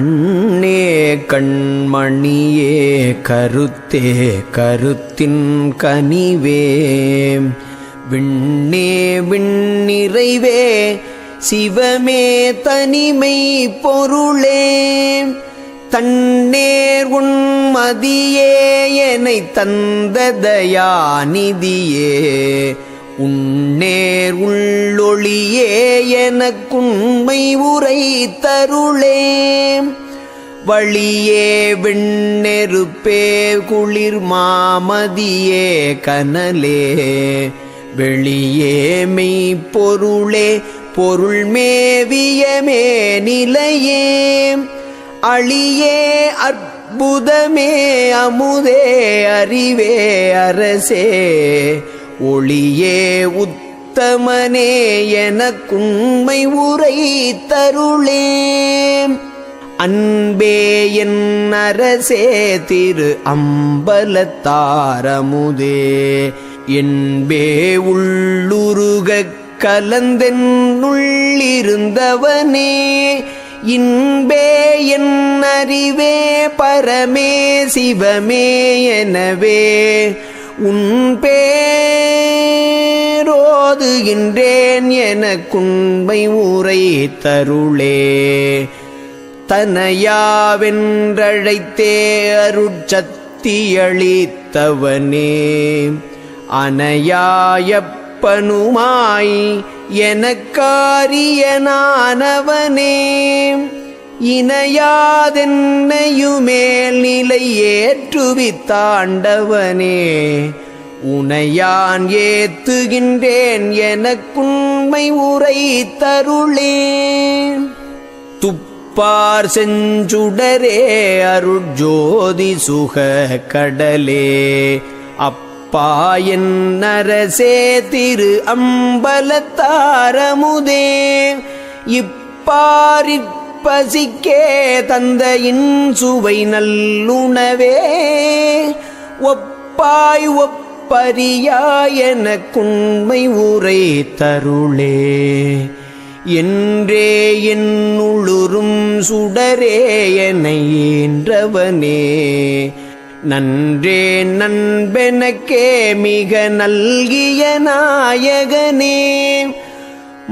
கண்ணே கண்மணியே கருத்தே கருத்தின் கனிவே. விண்ணே விண்ணிறைவே சிவமே தனிமை பொருளே. தன்னேர் உன்மதியே என்னை தந்ததயாநிதியே உன்னேர் உள்ளொளியே எனக்குண்மை உரை தருளே வழியே வெண்ணெருப்பே குளிர் மாமதியே கனலே. வெளியே மெய்ப்பொருளே பொருள் மேவியமே நிலையே அழியே அற்புதமே அமுதே அறிவே அரசே. ஒளியே உத்தமனே எனக்குண்மை உரை தருளே அன்பே என் அரசே திரு அம்பலத்தாரமுதே என்பே உள்ளுருகக் கலந்தென்னுள்ளிருந்தவனே இன்பே என் அறிவே பரமே சிவமே எனவே. உன் பேரோதுகின்றேன் எனக்குண்மை ஊரை தருளே. தனையாவென்றழைத்தே அருட்சத்தியளித்தவனே அனையாயப்பனுமாய் எனக்காரியனானவனே. இணையாதென்னையுமேல் நிலை ஏற்றுவித்தாண்டவனே உனையான் ஏத்துகின்றேன் எனக்குண்மை உரை தருளே துப்பார் செஞ்சுடரே அருட்ஜோதி சுக கடலே அப்பா என் நரசே திரு அம்பலத்தாரமுதே. இப்பாரிற்பசிக்கே தந்தையின் சுவை நல்லுணவே. ஒப்பாய் ஒப்ப ஒப்பரியாய் எனக்குண்மை உரை தருளே. என்றே என்னுளுரும் சுடரே என ஈன்றவனே நன்றே நண்பெனக்கே மிக நல்கிய நாயகனே.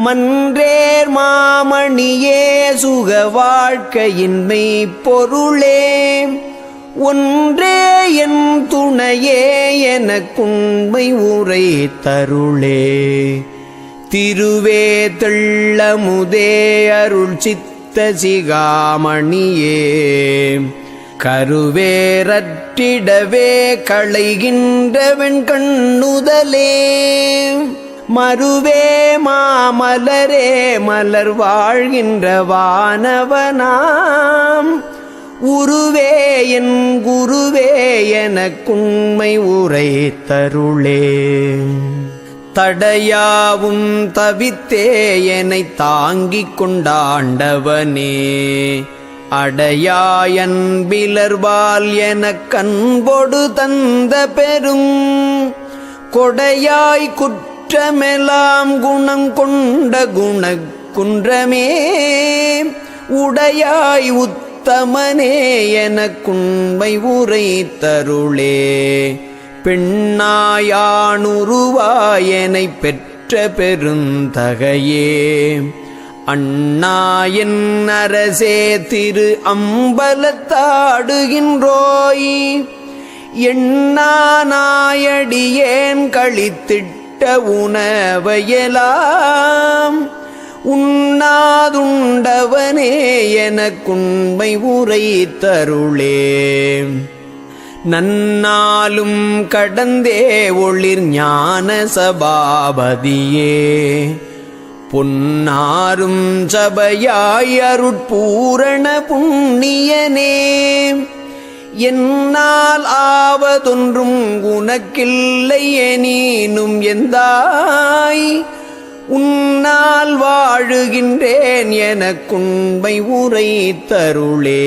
மன்றேர் மாமணியே சுக வாழ்க்கையின்மை பொருளே. ஒன்றே என் துணையே எனக்குண்மை உரை தருளே. திருவே தெள்ளமுதே அருள் சித்த சிகாமணியே. கருவேரற்றிடவே களைகின்றவன் கண்ணுதலே மறுவே மாமலரே மலர் வாழ்கின்ற வானவனாம். உருவே என் குருவே எனக்குண்மை உரை தருளே. தடையாவும் தவித்தே என்னை தாங்கிக் கொண்டாண்டவனே. அடையாயன்பிலர்வால் எனக் கண்பொடு தந்த பெரும் கொடையாய் குற்றமெல்லாம் குணம் கொண்ட குணக்குன்றமே உடையாய் உத் உத்தமனே எனக்குண்மை உரை தருளே பெண்ணாயானுருவாயனை பெற்ற பெருந்தகையே. அண்ணா என் அரசே திரு அம்பலத்தாடுகின்றோய். எண்ணாநாயடியேன் கழித்திட்ட உணவையலாம். உண்ணாதுண்டவனே எனக்குண்மை உரை தருளே. நன்னாலும் கடந்தே ஒளிர் ஞான சபாபதியே. பொன்னாரும் சபையாய் அருட்பூரண புண்ணியனே. என்னால் ஆவதொன்றும் உனக்கில்லை எனினும் எந்தாய்? வாழுகின்றேன் எனக்குண்மை உரை தருளே